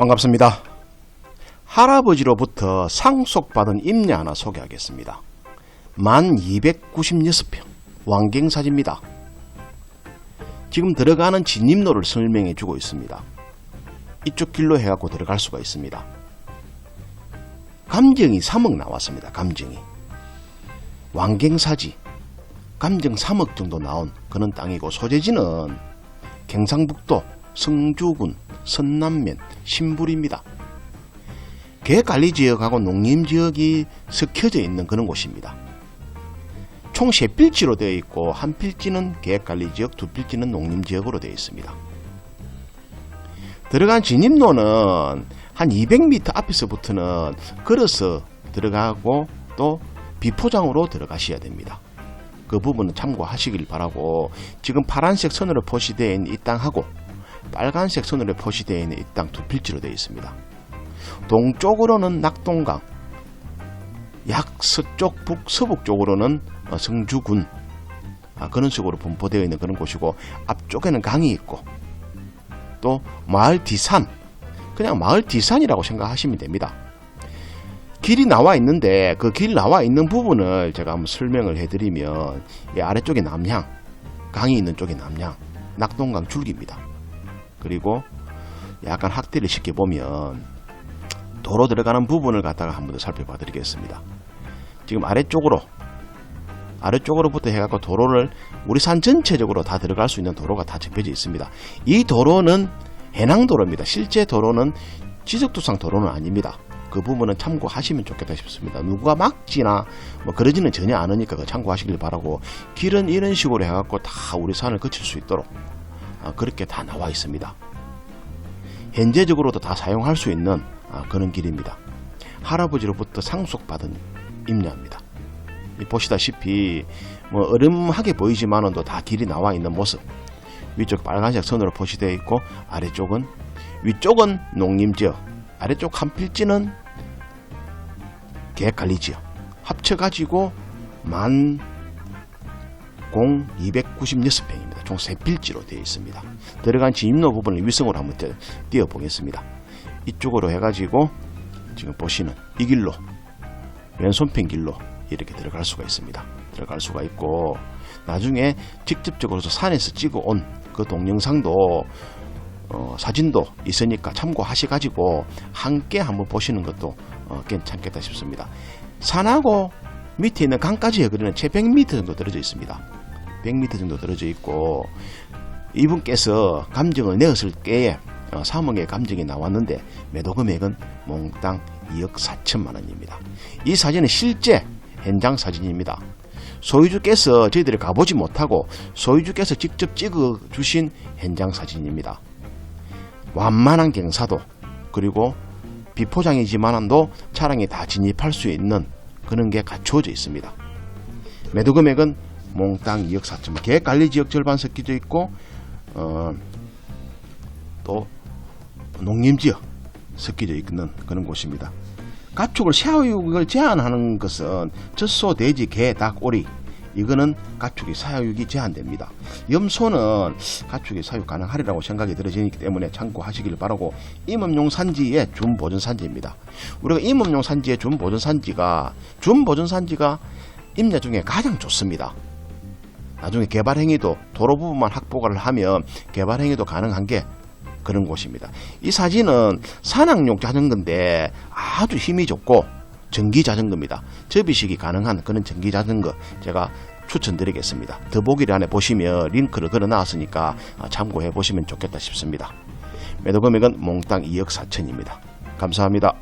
반갑습니다. 할아버지로부터 상속받은 임야 하나 소개하겠습니다. 만 296평 왕갱사지입니다. 지금 들어가는 진입로를 설명해 주고 있습니다. 이쪽 길로 해갖고 들어갈 수가 있습니다. 감정이 3억 나왔습니다. 감정이. 왕갱사지. 감정 3억 정도 나온 그런 땅이고 소재지는 경상북도 성주군 선남면 신불입니다. 계획관리지역하고 농림지역이 섞여져 있는 그런 곳입니다. 총세 필지로 되어 있고 한 필지는 계획관리지역, 두 필지는 농림지역으로 되어 있습니다. 들어간 진입로는 한 200m 앞에서부터는 걸어서 들어가고 또 비포장으로 들어가셔야 됩니다. 그 부분은 참고하시길 바라고 지금 파란색 선으로 있는 이 땅하고 빨간색 선으로 표시되어 있는 이 땅 두 필지로 되어 있습니다. 동쪽으로는 낙동강, 약 서쪽 북서북 쪽으로는 어, 성주군 아, 그런 식으로 분포되어 있는 그런 곳이고 앞쪽에는 강이 있고 또 마을 뒤산 그냥 마을 뒤산이라고 생각하시면 됩니다. 길이 나와 있는데 그 길 나와 있는 부분을 제가 한번 설명을 해드리면 이 아래쪽이 남향 강이 있는 쪽이 남향 낙동강 줄기입니다. 그리고 약간 확대를 쉽게 보면 도로 들어가는 부분을 갖다가 한 번 더 살펴봐 드리겠습니다. 지금 아래쪽으로 아래쪽으로부터 해갖고 도로를 우리 산 전체적으로 다 들어갈 수 있는 도로가 다 접혀져 있습니다. 이 도로는 해낭도로입니다. 실제 도로는 지적도상 도로는 아닙니다. 그 부분은 참고하시면 좋겠다 싶습니다. 누가 막지나 뭐 그러지는 전혀 않으니까 그 참고하시길 바라고 길은 이런 식으로 해갖고 다 우리 산을 거칠 수 있도록 아, 그렇게 다 나와 있습니다. 현재적으로도 다 사용할 수 있는 아, 그런 길입니다. 할아버지로부터 상속받은 임야입니다. 이 보시다시피 뭐 어름하게 보이지만은 또다 길이 나와 있는 모습. 위쪽 빨간색 선으로 표시되어 있고 아래쪽은 위쪽은 농림지역, 아래쪽 한 필지는 계획관리지역. 합쳐가지고 만 공 296평입니다. 총세 필지로 되어 있습니다. 들어간 진입로 부분을 위성으로 한번 띄- 띄워보겠습니다. 이쪽으로 해가지고 지금 보시는 이 길로 왼손편 길로 이렇게 들어갈 수가 있습니다. 들어갈 수가 있고 나중에 직접적으로 산에서 찍어온 그 동영상도 어, 사진도 있으니까 참고하셔가지고 함께 한번 보시는 것도 어, 괜찮겠다 싶습니다. 산하고 밑에 있는 강까지 해거리는 채 100m 정도 떨어져 있습니다. 100m 정도 떨어져 있고 이분께서 감정을 내었을 때에 어, 3억의 감정이 나왔는데 매도 금액은 몽땅 2억 4천만 원입니다. 이 사진은 실제 현장 사진입니다. 소유주께서 저희들이 가보지 못하고 소유주께서 직접 찍어 주신 현장 사진입니다. 완만한 경사도 그리고 비포장이지만도 차량이 다 진입할 수 있는 그런 게 갖추어져 있습니다. 매도 금액은 몽땅 2억 4천만 계획 관리 지역 절반 섞여져 있고 어, 또 농림 지역 섞여져 있는 그런 곳입니다. 가축을 사육을 제한하는 것은 젖소, 돼지, 개, 닭, 오리 이거는 가축이 사육이 제한됩니다. 염소는 가축이 사육 가능하리라고 생각이 들어지기 때문에 참고하시길 바라고 임업용 산지의 준보존 산지입니다. 우리가 임업용 산지의 준보존 산지가 준보존 산지가 임야 중에 가장 좋습니다. 나중에 개발 행위도 도로 부분만 확보를 하면 개발 행위도 가능한 게 그런 곳입니다. 이 사진은 산악용 자전거인데 아주 힘이 좋고 전기 자전거입니다. 접이식이 가능한 그런 전기 자전거 제가 추천드리겠습니다. 더보기를 안에 보시면 링크를 걸어 놨으니까 참고해 보시면 좋겠다 싶습니다. 매도 금액은 몽땅 2억 4천입니다. 감사합니다.